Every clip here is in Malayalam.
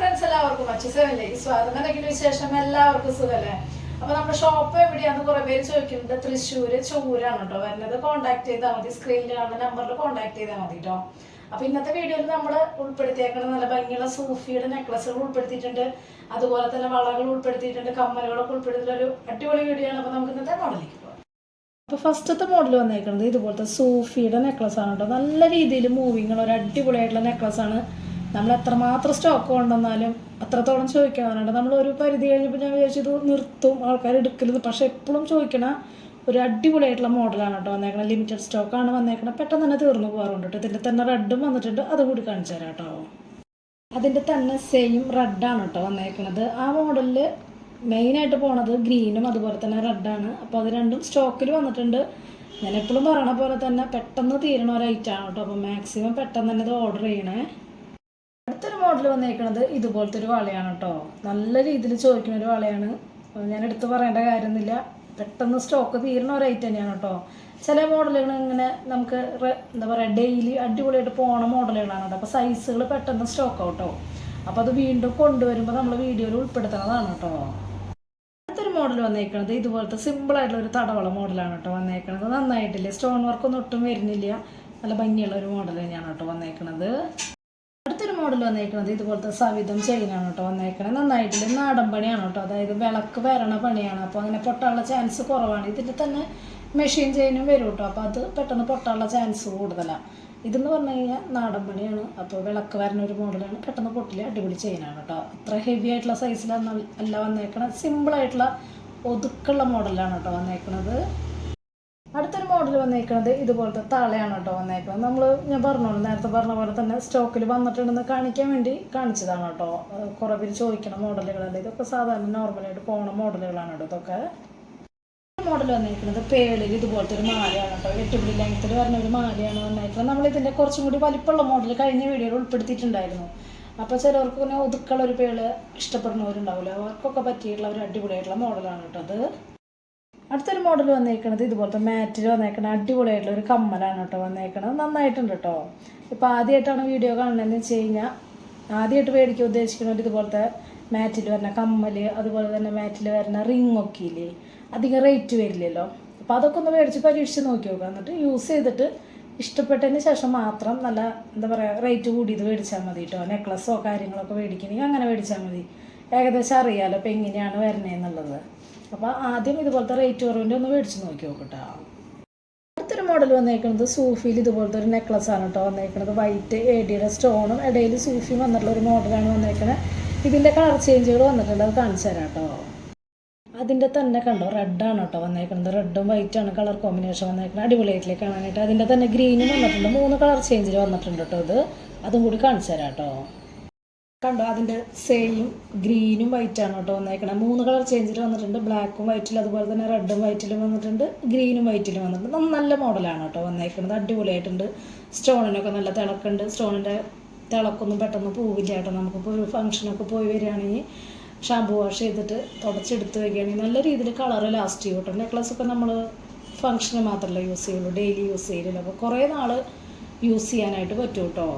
ഫ്രണ്ട്സ് എല്ലാവർക്കും അച്ഛസേവനിലേക്ക് സ്വാഗതം. എന്തെങ്കിലും വിശേഷം? എല്ലാവർക്കും സുഖല്ലേ? അപ്പൊ നമ്മുടെ ഷോപ്പ് എവിടെയാന്ന് കുറെ പേര് ചോദിക്കുന്നുണ്ട്. തൃശ്ശൂര് ചൂരാണ് കേട്ടോ. വരുന്നത് കോൺടാക്ട് ചെയ്താൽ മതി. സ്ക്രീനിൽ കാണുന്ന നമ്പറിൽ കോൺടാക്ട് ചെയ്താൽ മതി കേട്ടോ. അപ്പൊ ഇന്നത്തെ വീഡിയോയിൽ നമ്മൾ ഉൾപ്പെടുത്തിയേക്കുന്ന നല്ല ഭംഗിയുള്ള സൂഫിയുടെ നെക്ലസുകൾ ഉൾപ്പെടുത്തിയിട്ടുണ്ട്. അതുപോലെ തന്നെ വളകൾ ഉൾപ്പെടുത്തിയിട്ടുണ്ട്. കമ്മലുകളൊക്കെ ഉൾപ്പെടുത്തിയിട്ടുള്ള ഒരു അടിപൊളി വീഡിയോ ആണ്. നമുക്ക് ഇന്നത്തെ മോഡലിലേക്ക് പോകാം അപ്പോൾ ഫസ്റ്റത്തെ മോഡൽ വന്നേക്കുന്നത് ഇതുപോലത്തെ സൂഫിയുടെ നെക്ലസ് ആണ് കേട്ടോ. നല്ല രീതിയിൽ മൂവിങ്ങുള്ള ഒരു അടിപൊളിയായിട്ടുള്ള നെക്ലസ് ആണ്. നമ്മൾ എത്രമാത്രം സ്റ്റോക്ക് കൊണ്ടുവന്നാലും അത്രത്തോളം ചോദിക്കാറുണ്ട്. നമ്മൾ ഒരു പരിധി കഴിഞ്ഞപ്പോൾ ഞാൻ വിചാരിച്ചു ഇത് നിർത്തും ആൾക്കാർ എടുക്കരുത്. പക്ഷെ എപ്പോഴും ചോദിക്കണ ഒരു അടിപൊളിയായിട്ടുള്ള മോഡലാണ് കേട്ടോ വന്നേക്കണത്. ലിമിറ്റഡ് സ്റ്റോക്കാണ് വന്നേക്കണത്. പെട്ടെന്ന് തന്നെ തീർന്നു പോകാറുണ്ട് കേട്ടോ. ഇതിന്റെ തന്നെ റെഡും വന്നിട്ടുണ്ട്. അതുകൂടി കാണിച്ചു തരാം കേട്ടോ. അതിന്റെ തന്നെ സെയിം റെഡാണ് കേട്ടോ വന്നേക്കണത്. ആ മോഡലിൽ മെയിനായിട്ട് പോണത് ഗ്രീനും അതുപോലെ തന്നെ റെഡാണ് അപ്പോൾ അത് രണ്ടും സ്റ്റോക്കിൽ വന്നിട്ടുണ്ട്. ഞാൻ എപ്പോഴും പറയണ പോലെ തന്നെ പെട്ടെന്ന് തീരണ ഒരു ഐറ്റമാണ് കേട്ടോ. അപ്പോൾ മാക്സിമം പെട്ടെന്ന് തന്നെ ഇത് ഓർഡർ ചെയ്യണേ. അടുത്തൊരു മോഡൽ വന്നേക്കുന്നത് ഇതുപോലത്തെ ഒരു വളയാണ് കേട്ടോ നല്ല രീതിയിൽ ചോദിക്കുന്ന ഒരു വളയാണ്. ഞാൻ എടുത്തു പറയേണ്ട കാര്യമൊന്നുമില്ല. പെട്ടെന്ന് സ്റ്റോക്ക് തീരുന്ന ഒരു ഐറ്റം തന്നെയാണ് കേട്ടോ ചില മോഡലുകൾ ഇങ്ങനെ നമുക്ക് എന്താ പറയുക ഡെയിലി അടിപൊളിയായിട്ട് പോണ മോഡലുകളാണ് കേട്ടോ അപ്പോൾ സൈസുകൾ പെട്ടെന്ന് സ്റ്റോക്ക് ആവട്ടോ അപ്പോൾ അത് വീണ്ടും കൊണ്ടുവരുമ്പോൾ നമ്മൾ വീഡിയോയിൽ ഉൾപ്പെടുത്തുന്നതാണ് കേട്ടോ അടുത്തൊരു മോഡൽ വന്നേക്കുന്നത് ഇതുപോലത്തെ സിമ്പിളായിട്ടുള്ള ഒരു തടവള മോഡലാണ് കേട്ടോ വന്നേക്കുന്നത് നന്നായിട്ടില്ല? സ്റ്റോൺ വർക്കൊന്നും ഒട്ടും വരുന്നില്ല. നല്ല ഭംഗിയുള്ള ഒരു മോഡൽ തന്നെയാണ് കേട്ടോ വന്നേക്കണത്. അടുത്തൊരു മോഡൽ വന്നേക്കണത് ഇതുപോലത്തെ സവിധം ചെയിനാണ് കേട്ടോ വന്നേക്കണത്. നന്നായിട്ടില്ല? നാടൻ പണിയാണ് കേട്ടോ അതായത് വിളക്ക് വരണ പണിയാണ്. അപ്പോൾ അങ്ങനെ പൊട്ടാനുള്ള ചാൻസ് കുറവാണ്. ഇതിന്റെ തന്നെ മെഷീൻ ചെയിനും വരും കേട്ടോ അപ്പോൾ അത് പെട്ടെന്ന് പൊട്ടാനുള്ള ചാൻസ് കൂടുതലാണ് ഇതെന്ന് പറഞ്ഞു കഴിഞ്ഞാൽ നാടൻ പണിയാണ്. അപ്പോൾ വിളക്ക് വരണ ഒരു മോഡലാണ്. പെട്ടെന്ന് പൊട്ടില്ല അടിപൊളി ചെയിനാണ് കേട്ടോ അത്ര ഹെവി ആയിട്ടുള്ള സൈസിലാണ് അല്ല വന്നേക്കണത്. സിമ്പിളായിട്ടുള്ള ഒതുക്കുള്ള മോഡലാണ് കേട്ടോ വന്നേക്കണത്. അടുത്തൊരു മോഡൽ വന്നേക്കുന്നത് ഇതുപോലത്തെ താളയാണ് കേട്ടോ വന്നേക്കുന്നത് നമ്മൾ ഞാൻ പറഞ്ഞോളൂ നേരത്തെ പറഞ്ഞ പോലെ തന്നെ സ്റ്റോക്കിൽ വന്നിട്ടുണ്ടെന്ന് കാണിക്കാൻ വേണ്ടി കാണിച്ചതാണ് കേട്ടോ. കുറേ പേര് ചോദിക്കണ മോഡലുകളല്ല ഇതൊക്കെ സാധാരണ നോർമലായിട്ട് പോണ മോഡലുകളാണ് കേട്ടോ ഇതൊക്കെ. മോഡൽ വന്നിരിക്കുന്നത് പേളിൽ ഇതുപോലത്തെ ഒരു മാലയാണ് കേട്ടോ. എട്ടുപിടി ലെങ്ത്തിൽ വരുന്ന ഒരു മാലയാണ് വന്നിരിക്കുന്നത് നമ്മൾ ഇതിന്റെ കുറച്ചും കൂടി വലിപ്പമുള്ള മോഡൽ കഴിഞ്ഞ വീഡിയോയിൽ ഉൾപ്പെടുത്തിയിട്ടുണ്ടായിരുന്നു. അപ്പോൾ ചിലവർക്ക് പിന്നെ ഒതുക്കുള്ള ഒരു പേൾ ഇഷ്ടപ്പെടുന്നവരുണ്ടാവില്ല. അവർക്കൊക്കെ പറ്റിയിട്ടുള്ള ഒരു അടിപൊളിയായിട്ടുള്ള മോഡലാണ് കേട്ടോ അത്. അടുത്തൊരു മോഡൽ വന്നേക്കണത് ഇതുപോലത്തെ മാറ്റിൽ വന്നേക്കണ അടിപൊളിയായിട്ടുള്ള ഒരു കമ്മലാണ് കേട്ടോ വന്നേക്കണത്. നന്നായിട്ടുണ്ട് കേട്ടോ. ഇപ്പോൾ ആദ്യമായിട്ടാണ് വീഡിയോ കാണുന്നതെന്ന് വെച്ച് കഴിഞ്ഞാൽ ആദ്യമായിട്ട് മേടിക്കാൻ ഉദ്ദേശിക്കുന്നത് ഇതുപോലത്തെ മാറ്റിൽ വരുന്ന കമ്മൽ അതുപോലെ തന്നെ മാറ്റിൽ വരുന്ന ഒക്കെ ഇല്ലേ അധികം റേറ്റ് വരില്ലല്ലോ. അപ്പോൾ അതൊക്കെ ഒന്ന് മേടിച്ച് പരീക്ഷിച്ച് നോക്കി നോക്കുക എന്നിട്ട് യൂസ് ചെയ്തിട്ട് ഇഷ്ടപ്പെട്ടതിന് ശേഷം മാത്രം നല്ല എന്താ പറയുക റേറ്റ് കൂടിയത് മേടിച്ചാൽ മതി കേട്ടോ. നെക്ലസ്സോ കാര്യങ്ങളൊക്കെ മേടിക്കണമെങ്കിൽ അങ്ങനെ മേടിച്ചാൽ മതി. ഏകദേശം അറിയാമല്ലോ ഇപ്പോൾ എങ്ങനെയാണ് വരണേന്നുള്ളത് അപ്പോൾ ആദ്യം ഇതുപോലത്തെ റേറ്റ് കുറവിന്റെ ഒന്ന് മേടിച്ച് നോക്കി നോക്കട്ടോ. അടുത്തൊരു മോഡൽ വന്നേക്കുന്നത് സൂഫിയിൽ ഇതുപോലത്തെ ഒരു നെക്ലസ് ആണ് കേട്ടോ വന്നേക്കുന്നത് വൈറ്റ് എഡിയുടെ സ്റ്റോണും ഇടയിൽ സൂഫി വന്നിട്ടുള്ള ഒരു മോഡലാണ് വന്നേക്കുന്നത് ഇതിന്റെ കളർ ചേഞ്ചുകൾ വന്നിട്ടുണ്ട്. അത് കാണിച്ചു തരാം കേട്ടോ അതിന്റെ തന്നെ കണ്ടോ റെഡാണ് കേട്ടോ വന്നേക്കുന്നത് റെഡും വൈറ്റാണ് കളർ കോമ്പിനേഷൻ വന്നേക്കുന്നത് അടിപൊളിയായിട്ടിലേക്ക് കാണാനായിട്ട്. അതിന്റെ തന്നെ ഗ്രീനും വന്നിട്ടുണ്ട്. മൂന്ന് കളർ ചേഞ്ചിൽ വന്നിട്ടുണ്ട് കേട്ടോ ഇത്. അതും കൂടി കാണിച്ചു തരാം കേട്ടോ കണ്ടോ? അതിന്റെ സെയിം ഗ്രീനും വൈറ്റാണ് കേട്ടോ വന്നേക്കണത് മൂന്ന് കളർ ചേഞ്ചിൽ വന്നിട്ടുണ്ട്. ബ്ലാക്കും വൈറ്റിലും അതുപോലെ തന്നെ റെഡും വൈറ്റിലും വന്നിട്ടുണ്ട്. ഗ്രീനും വൈറ്റിലും വന്നിട്ടുണ്ട്. നല്ല മോഡലാണ് കേട്ടോ വന്നേക്കുന്നത് അടിപൊളിയായിട്ടുണ്ട്. സ്റ്റോണിനൊക്കെ നല്ല തിളക്കുണ്ട്. സ്റ്റോണിന്റെ തിളക്കൊന്നും പെട്ടെന്ന് പോവില്ല കേട്ടോ. നമുക്കിപ്പോൾ ഒരു ഫംഗ്ഷനൊക്കെ പോയി വരികയാണെങ്കിൽ ഷാമ്പു വാഷ് ചെയ്തിട്ട് തുടച്ചെടുത്ത് വയ്ക്കുകയാണെങ്കിൽ നല്ല രീതിയിൽ കളർ ലാസ്റ്റ് ചെയ്യും കേട്ടോ. നെക്ലസ് ഒക്കെ നമ്മൾ ഫംഗ്ഷന് മാത്രമല്ല യൂസ് ചെയ്യുള്ളൂ. ഡെയിലി യൂസ് ചെയ്യില്ല അപ്പോൾ കുറേ നാൾ യൂസ് ചെയ്യാനായിട്ട് പറ്റും കേട്ടോ.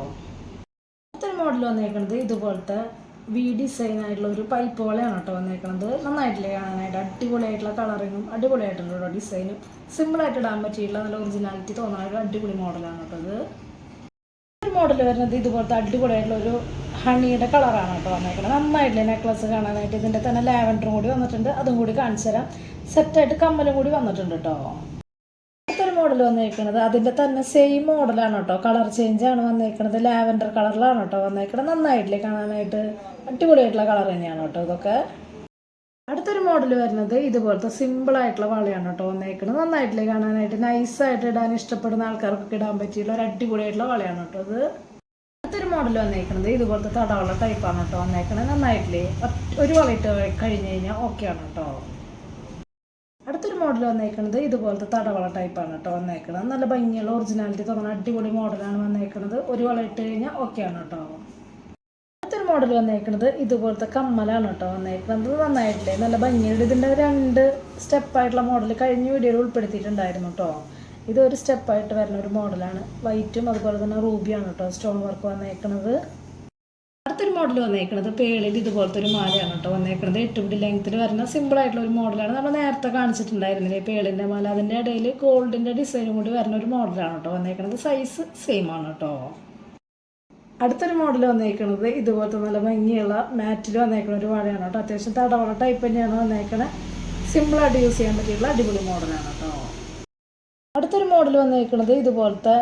മോഡൽ വന്നേക്കുന്നത് ഇതുപോലത്തെ വി ഡിസൈൻ ആയിട്ടുള്ള ഒരു പൈപ്പ് പോലെയാണ് കേട്ടോ വന്നേക്കുന്നത് നന്നായിട്ടില്ലേ കാണാനായിട്ട്. അടിപൊളിയായിട്ടുള്ള കളറിങ്ങും അടിപൊളിയായിട്ടുള്ള ഡിസൈനും സിമ്പിളായിട്ട് ഇടാൻ പറ്റിയിട്ടുള്ള നല്ല ഒറിജിനാലിറ്റി തോന്നുന്ന ഒരു അടിപൊളി മോഡലാണ് കേട്ടോ ഇത്. ഒരു മോഡൽ വരുന്നത് ഇതുപോലത്തെ അടിപൊളിയായിട്ടുള്ള ഒരു ഹണിയുടെ കളറാണ് കേട്ടോ വന്നേക്കുന്നത് നന്നായിട്ടില്ലേ നെക്ലസ് കാണാനായിട്ട്. ഇതിന്റെ തന്നെ ലാവൻഡറും കൂടി വന്നിട്ടുണ്ട്. അതും കൂടി കാണിച്ചു തരാം സെറ്റായിട്ട് കമ്മലും കൂടി വന്നിട്ടുണ്ട് കേട്ടോ. മോഡൽ വന്നേക്കുന്നത് അതിന്റെ തന്നെ സെയിം മോഡലാണ് കേട്ടോ കളർ ചേഞ്ച് ആണ് വന്നേക്കുന്നത് ലാവൻഡർ കളറിലാണ് കേട്ടോ വന്നേക്കുന്നത് നന്നായിട്ടില്ലേ കാണാനായിട്ട്? അടിപൊളിയായിട്ടുള്ള കളർ തന്നെയാണ് കേട്ടോ ഇതൊക്കെ. അടുത്തൊരു മോഡൽ വരുന്നത് ഇതുപോലത്തെ സിമ്പിൾ ആയിട്ടുള്ള വളയാണ് കേട്ടോ വന്നേക്കുന്നത് നന്നായിട്ടില്ലേ കാണാനായിട്ട്? നൈസായിട്ട് ഇടാൻ ഇഷ്ടപ്പെടുന്ന ആൾക്കാർക്കൊക്കെ ഇടാൻ പറ്റിയുള്ള ഒരു അടിപൊളിയായിട്ടുള്ള വളയാണ് കേട്ടോ ഇത്. അടുത്തൊരു മോഡൽ വന്നേക്കുന്നത് ഇതുപോലത്തെ തടവുള്ള ടൈപ്പാണ് കേട്ടോ വന്നേക്കുന്നത് നന്നായിട്ടില്ലേ? ഒരു വളയിട്ട് കഴിഞ്ഞ് കഴിഞ്ഞാൽ ഓക്കെയാണ് കേട്ടോ മോഡൽ വന്നേക്കുന്നത് ഇതുപോലത്തെ തടവള ടൈപ്പാണ് കേട്ടോ വന്നേക്കുന്നത് നല്ല ഭംഗിയുള്ള ഒറിജിനാലിറ്റി തോന്നുന്ന അടിപൊളി മോഡലാണ് വന്നേക്കുന്നത് ഒരു വള ഇട്ട് കഴിഞ്ഞാൽ ആണ് കേട്ടോ അടുത്തൊരു മോഡൽ വന്നേക്കുന്നത് ഇതുപോലത്തെ കമ്മലാണ് കേട്ടോ വന്നേക്കുന്നത് നന്നായിട്ടില്ലേ നല്ല ഭംഗിയുള്ള ഇതിന്റെ രണ്ട് സ്റ്റെപ്പായിട്ടുള്ള മോഡൽ കഴിഞ്ഞ വീഡിയോയിൽ ഉൾപ്പെടുത്തിയിട്ടുണ്ടായിരുന്നു കേട്ടോ ഇതൊരു സ്റ്റെപ്പായിട്ട് വരുന്ന ഒരു മോഡലാണ് വൈറ്റും അതുപോലെ തന്നെ റൂബിയാണ് കേട്ടോ സ്റ്റോൺ വർക്ക് വന്നേക്കുന്നത് മോഡൽ വന്നേക്കുന്നത് പേളിൽ ഇതുപോലത്തെ ഒരു മാലയാണ് കേട്ടോ വന്നേക്കുന്നത് എട്ട് പിടി ലെങ്ത്തിൽ വരുന്ന സിമ്പിൾ ആയിട്ടുള്ള ഒരു മോഡലാണ് നമ്മൾ നേരത്തെ കാണിച്ചിട്ടുണ്ടായിരുന്നില്ലേ? പേളിന്റെ മാല അതിന്റെ ഇടയിൽ ഗോൾഡിന്റെ ഡിസൈനും കൂടി വരുന്ന ഒരു മോഡലാണ് കേട്ടോ വന്നേക്കുന്നത് സൈസ് സെയിം ആണ് കേട്ടോ അടുത്തൊരു മോഡൽ വന്നേക്കുന്നത് ഇതുപോലത്തെ നല്ല ഭംഗിയുള്ള മാറ്റിൽ വന്നേക്കുന്ന ഒരു വാഴയാണ് കേട്ടോ അത്യാവശ്യം തടവള ടൈപ്പ് തന്നെയാണ് വന്നേക്കണത് സിമ്പിളായിട്ട് യൂസ് ചെയ്യാൻ പറ്റിയുള്ള അടിപൊളി മോഡലാണ് കേട്ടോ അടുത്തൊരു മോഡൽ വന്നേക്കുന്നത് ഇതുപോലത്തെ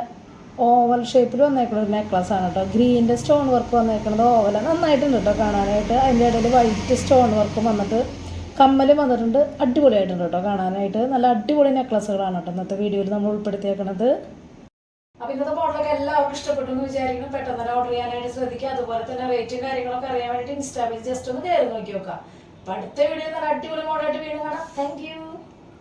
ഓവൽ ഷേപ്പിൽ വന്നേക്കുന്ന ഒരു നെക്ലസ് ആണ് കേട്ടോ ഗ്രീന്റെ സ്റ്റോൺ വർക്ക് വന്നേക്കുന്നത് ഓവലാണ് നന്നായിട്ടുണ്ട് കേട്ടോ കാണാനായിട്ട്. അതിന്റെ ഇടയിൽ വൈറ്റ് സ്റ്റോൺ വർക്കും വന്നിട്ട് കമ്മൽ വന്നിട്ടുണ്ട്. അടിപൊളിയായിട്ടുണ്ട് കേട്ടോ കാണാനായിട്ട്. നല്ല അടിപൊളി നെക്ലസ്സുകളാണ് കേട്ടോ ഇന്നത്തെ വീഡിയോയിൽ നമ്മൾ ഉൾപ്പെടുത്തിയേക്കുന്നത് അപ്പൊ ഇന്നത്തെ മോഡലൊക്കെ എല്ലാവർക്കും ഇഷ്ടപ്പെട്ടു എന്ന് വിചാരിക്കുന്നു. പെട്ടെന്ന് തന്നെ ഓർഡർ ചെയ്യാനായിട്ട് ശ്രദ്ധിക്കുക. അതുപോലെ തന്നെ റേറ്റും കാര്യങ്ങളൊക്കെ അറിയാൻ വേണ്ടിയിട്ട് ഇൻസ്റ്റാ പേജ് ജസ്റ്റ് ഒന്ന് കയറി നോക്കി നോക്കാം. അപ്പൊ അടുത്ത വീഡിയോ നല്ല അടിപൊളി മോഡലായിട്ട് വീണ്ടും കാണാം. താങ്ക്